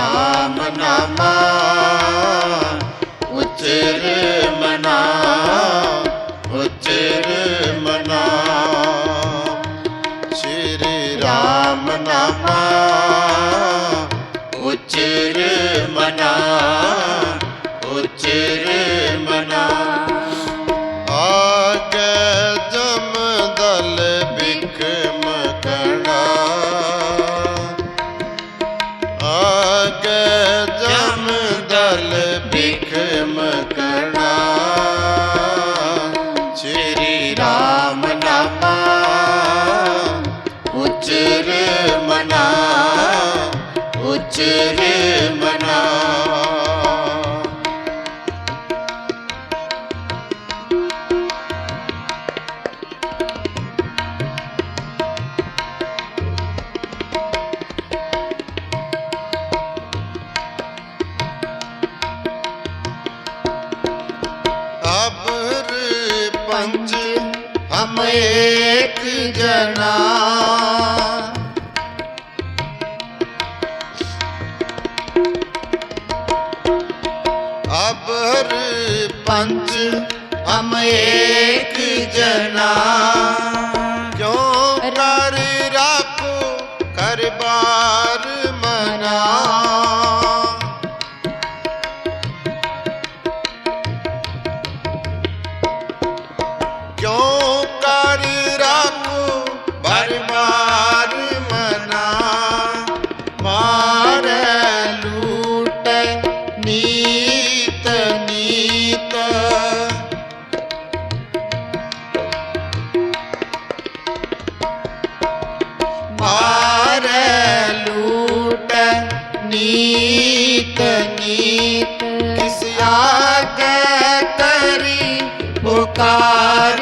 ਰਾਮ ਨਾਮਾ, ਉਚਰ ਮਨਾ ਉਚਰ ਮਨਾ। ਸ਼੍ਰੀ ਰਾਮ ਨਾਮਾ, ਉਚਰ ਮਨਾ ਉਚਰ ਮਨਾ। ਆਗੇ ਜਮ ਦਲ ਬਿਕਮ ਉਚਰ ਮਨਾ। ਅਬਰ ਪੰਜ ਹਮ ਏਕ ਜਨਾ। ਅਬਰ ਪੰਜ, ਹਮ ਏਕ ਜਨਾ। ਕਿਉ ਕਰ ਰਾਖੋ, ਕਰ ਬਾਰ ਮਨਾ। ਕਿਉ ਕਰ ਰਾਖੋ ਬਰ ਬਾਰ ਮਨਾ। ਮਾਰ ਲੂਟ કાર